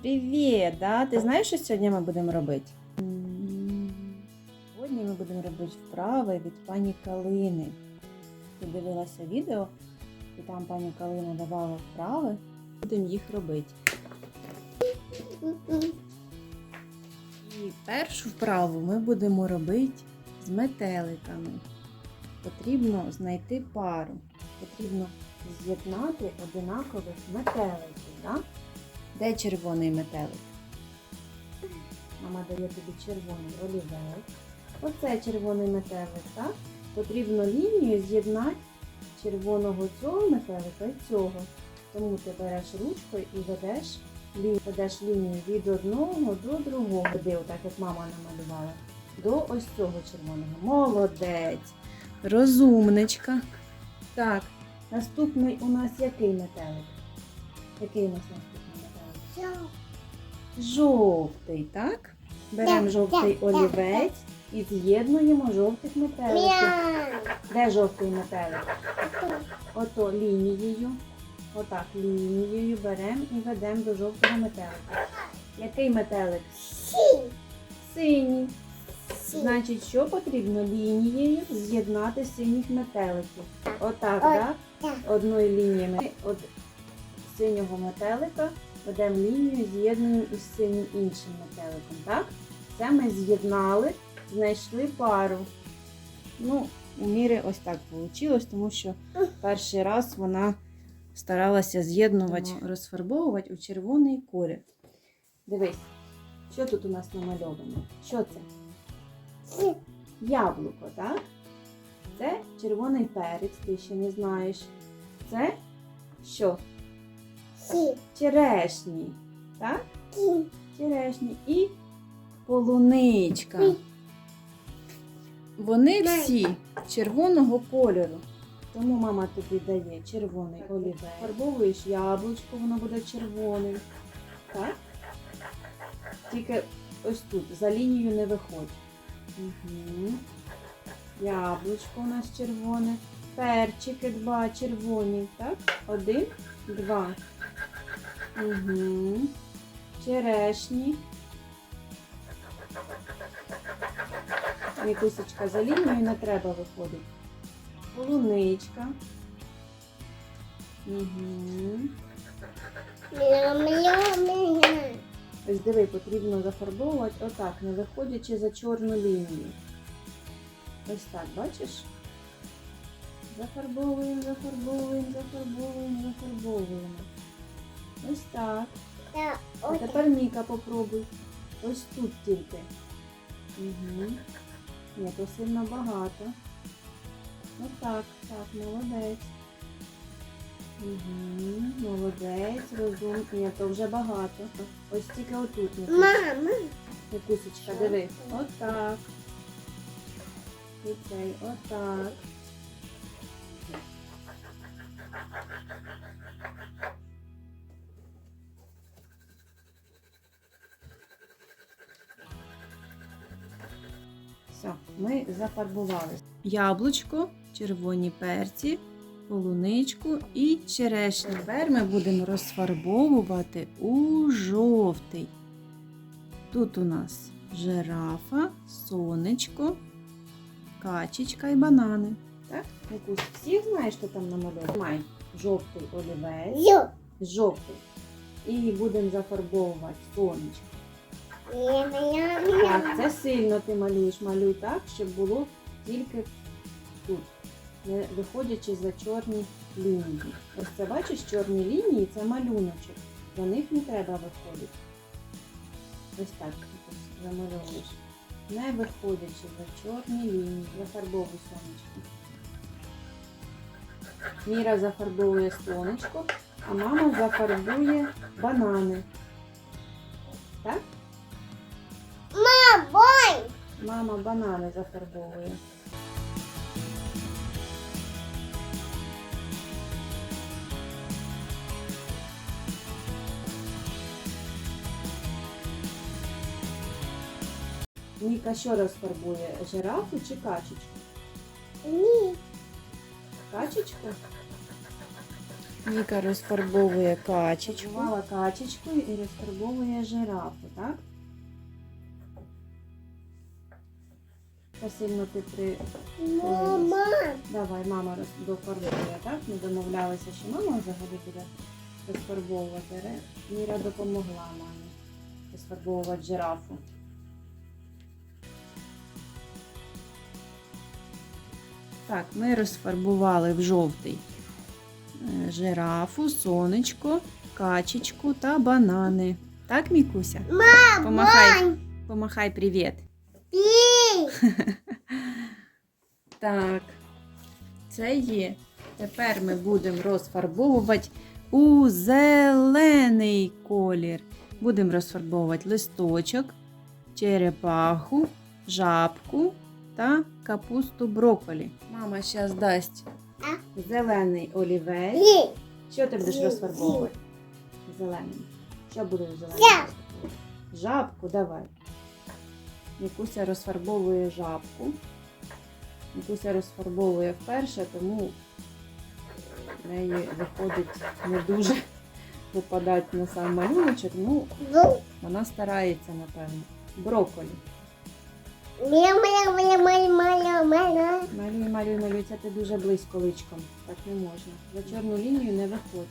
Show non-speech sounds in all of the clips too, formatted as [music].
Привіт! Да? Ти знаєш, що сьогодні ми будемо робити? Сьогодні ми будемо робити вправи від пані Калини. Ти дивилася відео, і там пані Калина давала вправи. Будемо їх робити. І першу вправу ми будемо робити з метеликами. Потрібно знайти пару. Потрібно з'єднати одинакових метеликів. Да? Де червоний метелик? Мама дає тобі червоний олівець. Оце червоний метелик, так? Потрібно лінію з'єднати червоного цього метелика і цього. Тому ти береш ручкою і ведеш, лі- ведеш лінію від одного до другого. Веди, отак як мама намалювала. До ось цього червоного. Молодець. Розумничка. Так, наступний у нас який метелик? Який у нас наступний? Жовтий, так? Беремо жовтий олівець і з'єднуємо жовтих метеликів. Де жовтий метелик? Ото лінією. Отак, лінією беремо і ведемо до жовтого метелика. Який метелик? Синій. Значить, що потрібно лінією з'єднати синіх метеликів. Отак, так? Одною лінією від синього метелика ведемо лінію, з'єднуємо із синім іншим метеликом. Так? Це ми з'єднали, знайшли пару. Ну, у Міри ось так вийшло, тому що перший раз вона старалася з'єднувати, розфарбовувати у червоний колір. Дивись, що тут у нас намальовано? Що це? Яблуко, так? Це червоний перець, ти ще не знаєш. Це що? Черешні. Так? Черешні і полуничка. Вони всі червоного кольору. Тому мама тобі дає червоний олівець. Фарбовуєш яблучко, воно буде червоним. Так? Тільки ось тут, за лінію не виходь. Угу. Яблучко у нас червоне. Перчики два червоні. Так? Один, два. Угу. Черешні. Якусечка за лінією не треба виходить. Полуничка. Угу. Ось диви, потрібно зафарбовувати отак, не виходячи за чорну лінію. Ось так, бачиш? Зафарбовуємо, зафарбовуємо, зафарбовуємо, зафарбовуємо. Ось так. А тепер Міка попробуй. Ось тут тільки. Угу. Ні, то сильно багато. Ось так, так, молодець. Угу, молодець, розум. Ні, то вже багато. Ось тільки отут. Мікусь. Мама. Мікусечка, диви. Отак. І цей, отак. Все, ми зафарбували. Яблучко, червоні перці, полуничку і черешню. Тепер ми будемо розфарбовувати у жовтий. Тут у нас жирафа, сонечко, качечка і банани. Так? Якусь всіх знаєш, що там намальовано? Май жовтий олівець, жовтий. І будемо зафарбовувати сонечко. Так, це сильно ти малюєш. Малюй так, щоб було тільки тут, не виходячи за чорні лінії. Ось це бачиш, чорні лінії це малюночок. За них не треба виходити. Ось так замальовуєш. Не виходячи за чорні лінії. Зафарбовуй сонечко. Міра зафарбовує сонечко, а мама зафарбує банани. Так? Мама банани зафарбовує. Ніка що розфарбує? Жирафу чи качечку? Ні. Качечку? Віка розфарбовує качечку. Мала качечку і розфарбовує жирафу, так? Посильно ти при... Мама. Давай, мама дофарбує, так? Ми домовлялися, що мама взагалі буде розфарбовувати. Міра допомогла мамі розфарбовувати жирафу. Так, ми розфарбували в жовтий е, жирафу, сонечко, качечку та банани. Так, Мікуся? Помахай, помахай привіт. [laughs] Так, це є. Тепер ми будемо розфарбовувати у зелений колір. Будемо розфарбовувати листочок, черепаху, жабку та капусту брокколі. Мама зараз дасть зелений олівець. Що ти будеш розфарбовувати? Зеленим. Що буде зеленим? Я. Жабку давай. Мікуся розфарбовує жабку. Мікуся розфарбовує вперше, тому в неї виходить не дуже попадати на сам малюночок. Ну, вона старається, напевно. Брокколі. Малюй, малюй, малюй, це ти дуже близько личком. Так не можна. За чорну лінію не виходь.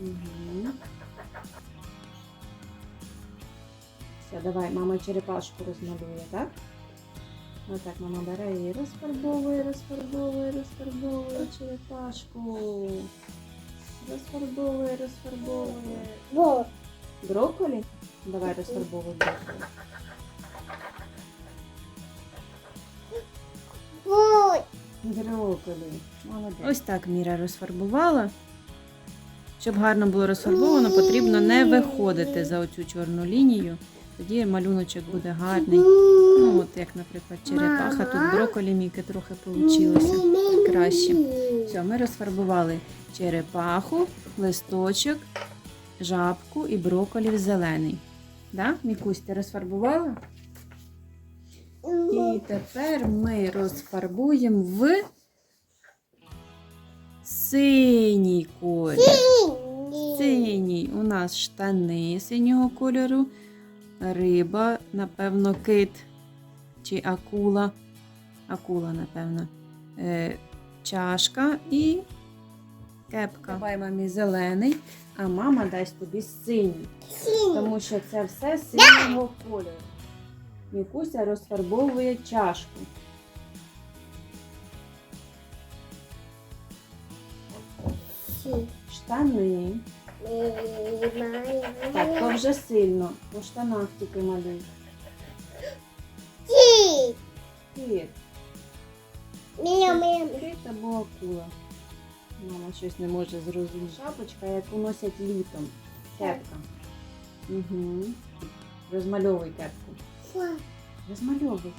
Угу. Все, давай, мама черепашку розмалює, так? Отак мама бере і розфарбовує, розфарбовує, розфарбовує черепашку. Розфарбовує, розфарбовує. Брокколі? Давай розфарбовуй брокколі. Брокколі. Молодець. Ось так Міра розфарбувала. Щоб гарно було розфарбовано, потрібно не виходити за оцю чорну лінію. Тоді малюночок буде гарний. Ну, от як, наприклад, черепаха, тут брокколі міки трохи вийшло. краще. Все, ми розфарбували черепаху, листочок, жабку і брокколі в зелений. Да? Мікусь, ти розфарбувала? І тепер ми розфарбуємо в синій колір. Синій у нас штани синього кольору, риба, напевно, кит чи акула. Акула, напевно. Е, чашка і кепка. Давай мамі зелений, а мама дасть тобі синій. Тому що це все синього кольору. Мікуся розфарбовує чашку. Штани. Так, то вже сильно. По штанах тільки малюй. Кит. Кит або акула. Мама щось не може зрозуміти. Шапочка, яку носять літом. Кепка. Угу. Розмальовуй кепку. Розмальовуй.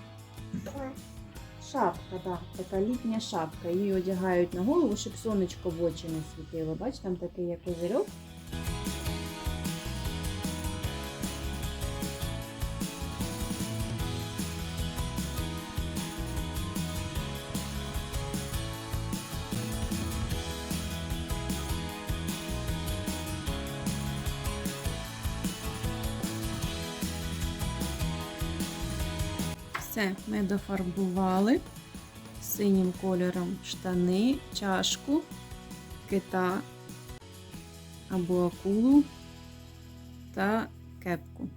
Шапка, да, така літня шапка. Її одягають на голову, щоб сонечко в очі не світило. Бач, там такий як козирьок. Все, ми дофарбували синім кольором штани, чашку, кита або акулу та кепку.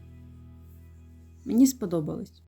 Мені сподобалось.